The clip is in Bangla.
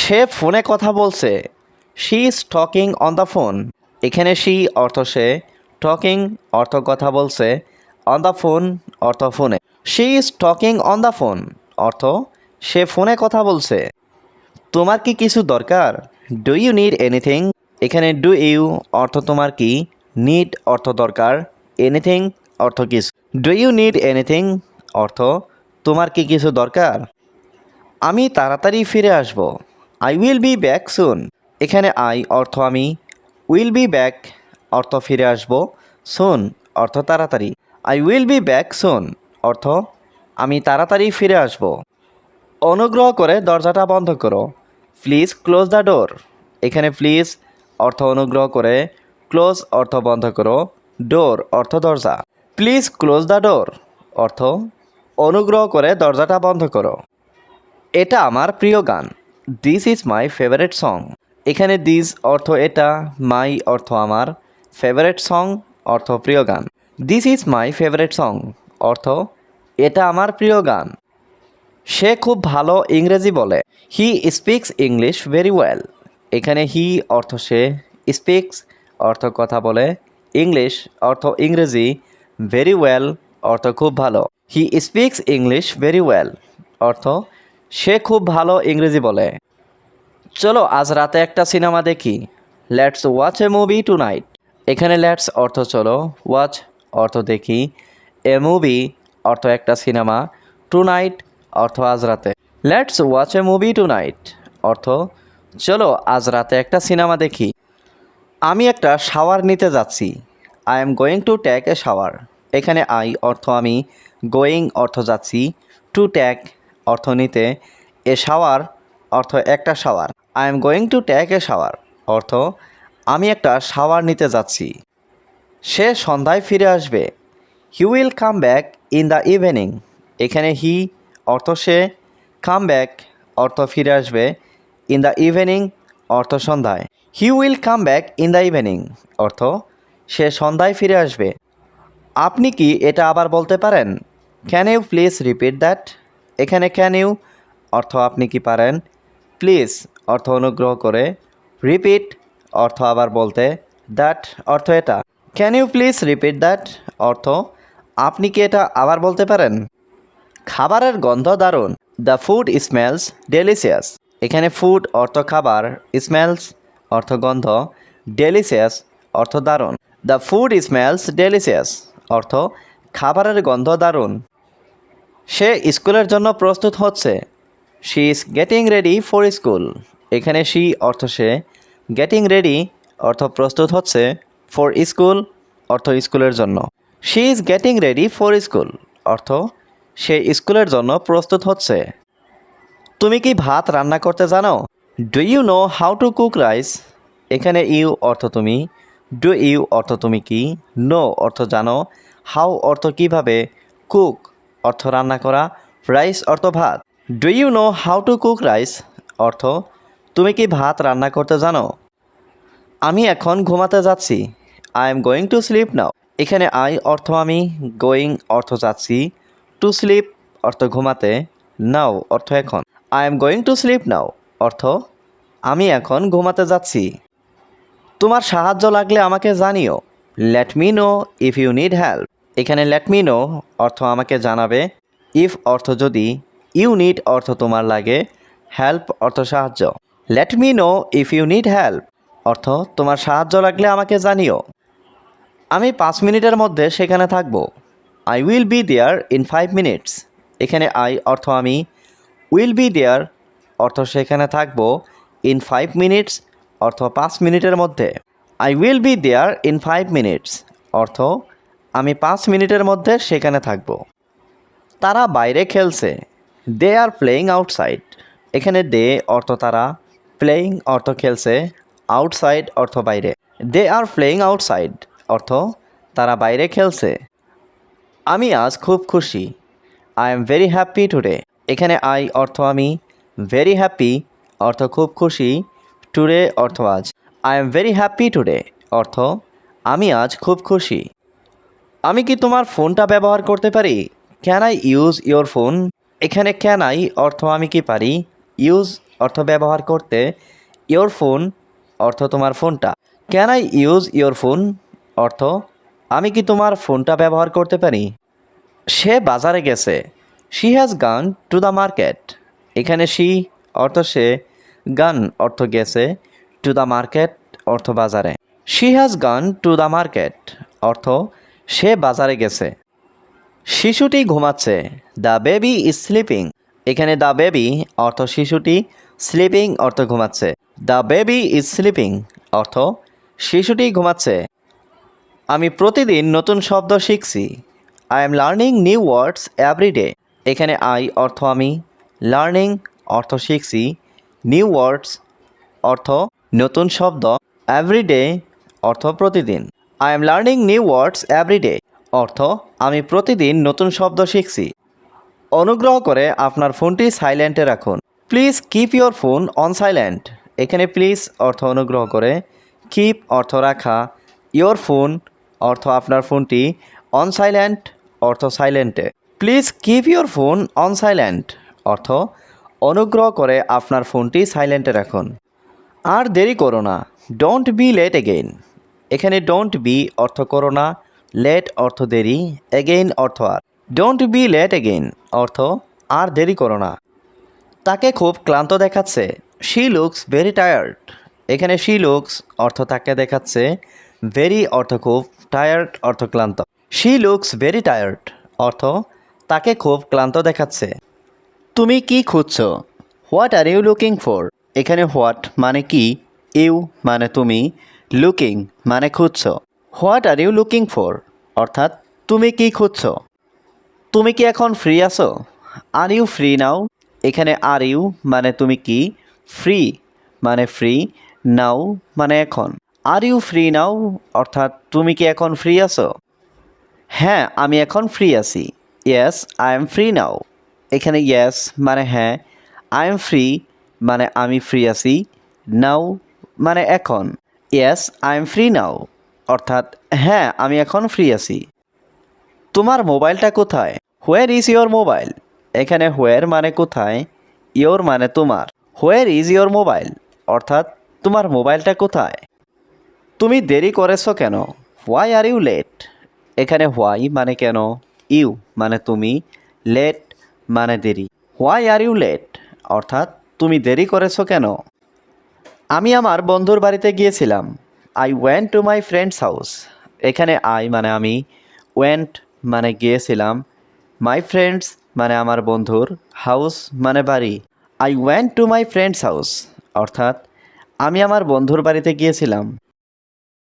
সে ফোনে কথা বলছে। She is talking on the phone এখানে শি অর্থ সে। টকিং অর্থ কথা বলছে। অন দ্য ফোন অর্থ ফোনে। She is talking on the phone অর্থ সে ফোনে কথা বলছে। তোমার কি কিছু দরকার? ডু ইউ নিড এনিথিং এখানে ডু ইউ অর্থ তোমার কি? নিড অর্থ দরকার। এনিথিং অর্থ কিছু। ডু ইউ নিড এনিথিং অর্থ তোমার কি কিছু দরকার? আমি তাড়াতাড়ি ফিরে আসব। I will be back soon এখানে আই অর্থ আমি উইল বি ব্যাক অর্থ ফিরে আসব সুন অর্থ তাড়াতাড়ি। I will be back soon অর্থ আমি তাড়াতাড়ি ফিরে আসব। অনুগ্রহ করে দরজাটা বন্ধ করো। প্লিজ ক্লোজ দ্য ডোর এখানে প্লিজ অর্থ অনুগ্রহ করে ক্লোজ অর্থ বন্ধ করো। ডোর অর্থ দরজা। প্লিজ ক্লোজ দ্য ডোর অর্থ অনুগ্রহ করে দরজাটা বন্ধ করো। এটা আমার প্রিয় গান। This is my favourite song এখানে দিস অর্থ এটা মাই অর্থ আমার ফেভারেট সং অর্থ প্রিয় গান। This is my favourite song অর্থ এটা আমার প্রিয় গান। সে খুব ভালো ইংরেজি বলে। He speaks English very well এখানে হি অর্থ সে স্পিক্স অর্থ কথা বলে। ইংলিশ অর্থ ইংরেজি ভেরি ওয়েল অর্থ খুব ভালো। He speaks English very well অর্থ সে খুব ভালো ইংরেজি বলে। চলো, আজ রাতে একটা সিনেমা দেখি। Let's watch a movie tonight এখানে লেটস অর্থ চলো ওয়াচ অর্থ দেখি। এ মুভি অর্থ একটা সিনেমা। টু নাইট অর্থ আজ রাতে। Let's watch a movie tonight অর্থ, চলো, আজ রাতে একটা সিনেমা দেখি। আমি একটা শাওয়ার নিতে যাচ্ছি। I am going to take a shower এখানে আই অর্থ আমি গোয়িং অর্থ যাচ্ছি। টু ট্যাক অর্থ নিতে এ শাওয়ার অর্থ একটা shower. I am going to take a shower অর্থ আমি একটা শাওয়ার নিতে যাচ্ছি। সে সন্ধ্যায় ফিরে আসবে। He will come back in the evening এখানে হি অর্থ সে কাম ব্যাক অর্থ ফিরে আসবে ইন দ্য ইভিনিং অর্থ সন্ধ্যায়। He will come back in the evening অর্থ সে সন্ধ্যায় ফিরে আসবে। আপনি কি এটা আবার বলতে পারেন? Can you please repeat that এখানে ক্যান ইউ অর্থ আপনি কি পারেন? প্লিজ অর্থ অনুগ্রহ করে। রিপিট অর্থ আবার বলতে। দ্যাট অর্থ এটা। Can you please repeat that অর্থ, আপনি কি এটা আবার বলতে পারেন? খাবারের গন্ধ দারুণ। দ্য ফুড স্মেলস ডেলিসিয়াস এখানে ফুড অর্থ খাবার স্মেলস অর্থ গন্ধ ডেলিসিয়াস অর্থ দারুণ। দ্য ফুড স্মেলস ডেলিসিয়াস অর্থ, খাবারের গন্ধ দারুণ। সে স্কুলের জন্য প্রস্তুত হচ্ছে। She is getting ready for school এখানে শি অর্থ সে গেটিং রেডি অর্থ প্রস্তুত হচ্ছে ফর স্কুল অর্থ স্কুলের জন্য। She is getting ready for school অর্থ সে স্কুলের জন্য প্রস্তুত হচ্ছে। তুমি কি ভাত রান্না করতে জানো? Do you know how to cook rice এখানে ইউ অর্থ তুমি। ডু ইউ অর্থ তুমি কি? নো অর্থ জানো। হাউ অর্থ কীভাবে কুক অর্থ রান্না করা রাইস অর্থ ভাত। Do you know how to cook rice অর্থ, তুমি কি ভাত রান্না করতে জানো? আমি এখন ঘুমাতে যাচ্ছি। I am going to sleep now এখানে আই অর্থ আমি গোয়িং অর্থ যাচ্ছি। টু স্লিপ অর্থ ঘুমাতে। নাও অর্থ এখন। I am going to sleep now অর্থ, আমি এখন ঘুমাতে যাচ্ছি। তোমার সাহায্য লাগলে আমাকে জানিও। Let me know if you need help এখানে মি নো অর্থ আমাকে জানাবে। ইফ অর্থ যদি ইউ নিড অর্থ তোমার লাগে হেল্প অর্থ সাহায্য। Let me know if you need help অর্থ তোমার সাহায্য লাগলে আমাকে জানিও। আমি পাঁচ মিনিটের মধ্যে সেখানে থাকব। I will be there in five minutes এখানে আই অর্থ আমি উইল বি দেয়ার অর্থ সেখানে থাকব ইন ফাইভ মিনিটস অর্থ পাঁচ মিনিটের মধ্যে। I will be there in five minutes অর্থ আমি পাঁচ মিনিটের মধ্যে সেখানে থাকব। তারা বাইরে খেলছে। দে আর প্লেয়িং আউটসাইড এখানে দে অর্থ তারা প্লেয়িং অর্থ খেলছে আউটসাইড অর্থ বাইরে। দে আর প্লেয়িং আউটসাইড অর্থ তারা বাইরে খেলছে। আমি আজ খুব খুশি। I am very happy today এখানে আই অর্থ আমি। ভেরি হ্যাপি অর্থ খুব খুশি। টুডে অর্থ আজ। I am very happy today অর্থ আমি আজ খুব খুশি। আমি কি তোমার ফোনটা ব্যবহার করতে পারি? Can I use your phone এখানে ক্যান আই অর্থ আমি কি পারি? ইউজ অর্থ ব্যবহার করতে। ইয়োর ফোন অর্থ তোমার ফোনটা। Can I use your phone অর্থ, আমি কি তোমার ফোনটা ব্যবহার করতে পারি? সে বাজারে গেছে। She has gone to the market এখানে শি অর্থ সে গান অর্থ গেছে। টু দ্য মার্কেট অর্থ বাজারে। She has gone to the market অর্থ সে বাজারে গেছে। শিশুটি ঘুমাচ্ছে। The baby is sleeping. এখানে দ্য বেবি অর্থ শিশুটি, স্লিপিং অর্থ ঘুমাচ্ছে। দ্য বেবি ইজ স্লিপিং অর্থ শিশুটি ঘুমাচ্ছে। আমি প্রতিদিন নতুন শব্দ শিখছি। I am learning new words everyday এখানে আই অর্থ আমি। লার্নিং অর্থ শিখছি। নিউ ওয়ার্ডস অর্থ নতুন শব্দ। এভরিডে অর্থ প্রতিদিন। I am learning new words everyday অর্থ, আমি প্রতিদিন নতুন শব্দ শিখছি। অনুগ্রহ করে আপনার ফোনটি সাইলেন্টে রাখুন। Please keep your phone on silent এখানে প্লিজ অর্থ অনুগ্রহ করে। কিপ অর্থ রাখা। ইয়োর ফোন অর্থ আপনার ফোনটি অন সাইলেন্ট অর্থ সাইলেন্টে please keep your phone on silent অর্থ, অনুগ্রহ করে আপনার ফোনটি সাইলেন্টে রাখুন। আর দেরি করো না। ডোন্ট বি লেট এগেইন এখানে ডোন্ট বি অর্থ করো না লেট অর্থ দেরি এগেইন অর্থ আর। ডোন্ট বি লেট এগেইন অর্থ আর দেরি করো না। তাকে খুব ক্লান্ত দেখাচ্ছে। শি লুকস ভেরি টায়ার্ড এখানে শি লুকস অর্থ তাকে দেখাচ্ছে। ভেরি অর্থ খুব টায়ার্ড অর্থ ক্লান্ত। শি লুকস ভেরি টায়ার্ড অর্থ তাকে খুব ক্লান্ত দেখাচ্ছে। তুমি কি খুঁজছো? What are you looking for এখানে হোয়াট মানে কি? ইউ মানে তুমি। লুকিং মানে খুঁজছ। What are you looking for অর্থাৎ, তুমি কি খুঁজছ? তুমি কি এখন ফ্রি আছো? আর ইউ ফ্রি নাও এখানে আর ইউ মানে তুমি কি? ফ্রি মানে ফ্রি নাও মানে এখন। আর ইউ ফ্রি নাও অর্থাৎ, তুমি কি এখন ফ্রি আছো? হ্যাঁ আমি এখন ফ্রি আছি। Yes I am free now এখানে ইয়েস মানে হ্যাঁ। আই এম ফ্রি মানে আমি ফ্রি আছি। নাও মানে এখন। Yes I am free now অর্থাৎ হ্যাঁ আমি এখন ফ্রি আছি। তোমার মোবাইলটা কোথায়? হোয়ার ইজ ইয়োর মোবাইল এখানে হোয়ার মানে কোথায়? ইয়োর মানে তোমার। হোয়ার ইজ ইয়োর মোবাইল অর্থাৎ, তোমার মোবাইলটা কোথায়? তুমি দেরি করেছ কেন? হোয়াই আর ইউ লেট এখানে হোয়াই মানে কেন? ইউ মানে তুমি। লেট মানে দেরি। হোয়াই আর ইউ লেট অর্থাৎ, তুমি দেরি করেছ কেন? আমি আমার বন্ধুর বাড়িতে গিয়েছিলাম। I went to my friends house এখানে আই মানে আমি ওয়েন্ট মানে গিয়েছিলাম। মাই ফ্রেন্ডস মানে আমার বন্ধুর হাউস মানে বাড়ি। I went to my friends house অর্থাৎ, আমি আমার বন্ধুর বাড়িতে গিয়েছিলাম।